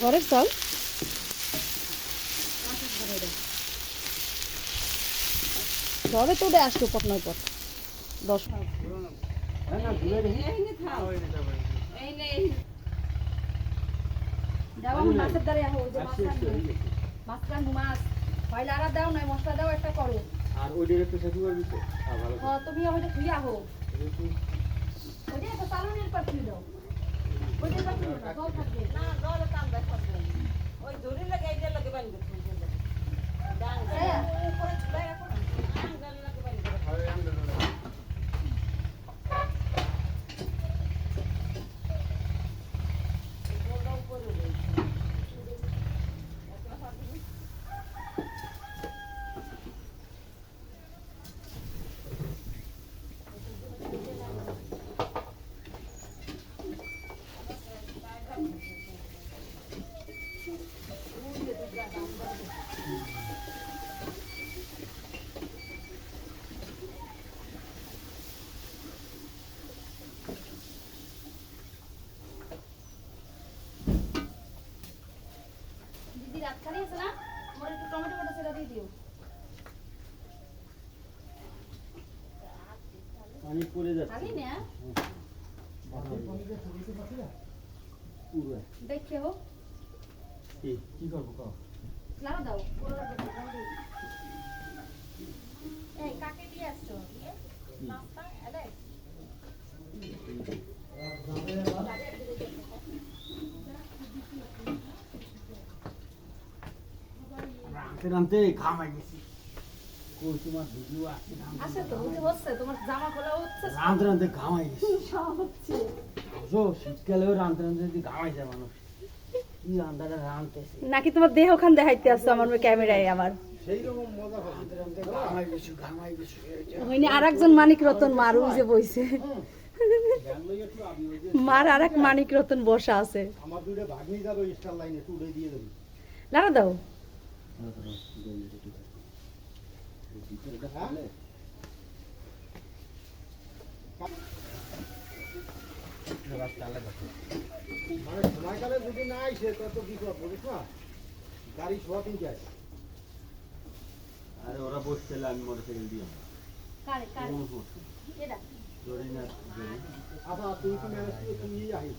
ঘরের চাল? ঘরে তো উঠে আসতো পট নয় পট। দশ মাছের দ্বারে মাছ পয়লা আর দাও নয় মশলা দাও একটা করো। আর ওই ডেরে একটু সাথে করবি তো? হ্যাঁ ভালো হ্যাঁ তুমি আমাদের ধুই আহো। তো চালনের পর দাও। ধুই দাও দিদি রাত খালি আছে না আমার একটু টমেটো কাটা সেটা দিয়ে দিও পানি পড়ে খালি যাচ্ছে না পুরো দেখে হো কি কি করব কও লাড়া দাও পুরো লাগবে না, দাও দিই। এই কাকে দিয়ে আসছো নাস্তা এলে রানতে রানতে ঘামাই গেছি। কই তোমার ভিডিও আছে আছে তো বুঝে হচ্ছে তোমার জামা খোলা হচ্ছে রানতে রানতে ঘামাই গেছি। সব হচ্ছে বুঝো শীতকালেও রানতে রানতে যদি ঘামাই যায় মানুষ কি নাকি তোমার দেহ খান দেখাইতে আসছো আমার ক্যামেরায় আমার রানতে রানতে ঘামাই গেছি ঘামাই গেছি হইনি আর একজন মানিক রতন মার যে বইছে। মার আর এক মানিক রতন বসা আছে। আমার দুইটা ভাগ্নি যাবে স্টার লাইনে টুডে দিয়ে দেবি লাড়া দাও। মানে সময়কালে যদি না আইসে তত বিপদ বুঝিস না গাড়ি শোয়া তিন যায় আরে ওরা বসছিল আমি মোটরসাইকেল দিয়ে। কারে কারে? এটা আচ্ছা তুই তো ম্যানেজ করে তুই আহিস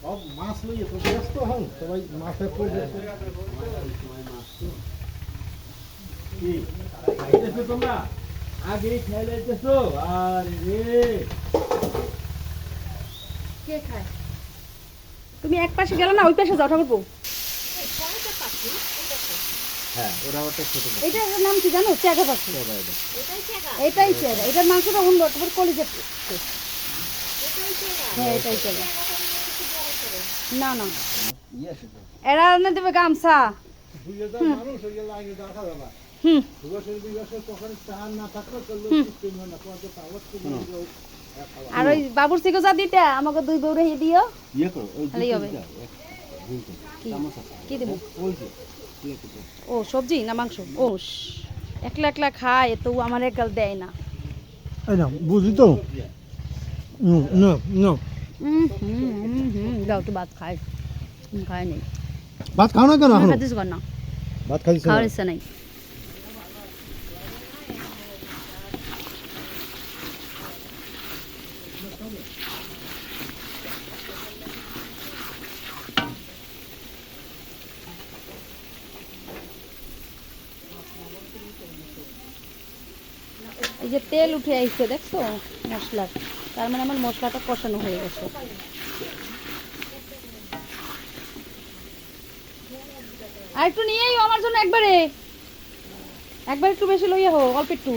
সব মাছ লইয়ে তো ব্যস্ত হন সবাই মাছের পড়বে সময় মাছ তো কি? খাইতেছো তোমরা? আগেই খেয়ে লাইতেছো? আর রে! কে খায়? তুমি এক পাশে গেলে না ওই পাশে যাও ঠাকুরপো। হ্যাঁ ওরা ওটা ছোট এটার নাম কি জানো? চেগা পাখি। এটাই চেগা। এটার মাংসটা অন্য কলিজা হ্যাঁ এটাই না না। এরা এনে দেবে গামছা। হুম। দিয়ে এক। আর ওই বাবুর যা দিতে আমাকে দুই বউ রেখে দিও। ইয়ে করো ওই তাহলেই হবে। কি? দেবো? ও সবজি না মাংস? ও একলা একলা খায় তো আমার একগাল দেয় না। এই না বুঝি তো? হুম হুম দাও তো ভাত হুম, খায় নেই ভাত খাও না কেন খাতিস কর না ভাত খাইছ খাওয়ার ইচ্ছা নাই এই যে তেল উঠে আইছে দেখছ মশলার তার মানে আমার মশলাটা কষানো হয়ে গেছে। আর একটু নিয়েই আমার জন্য একবারে। একবার একটু বেশি লইয়া হো অল্প একটু।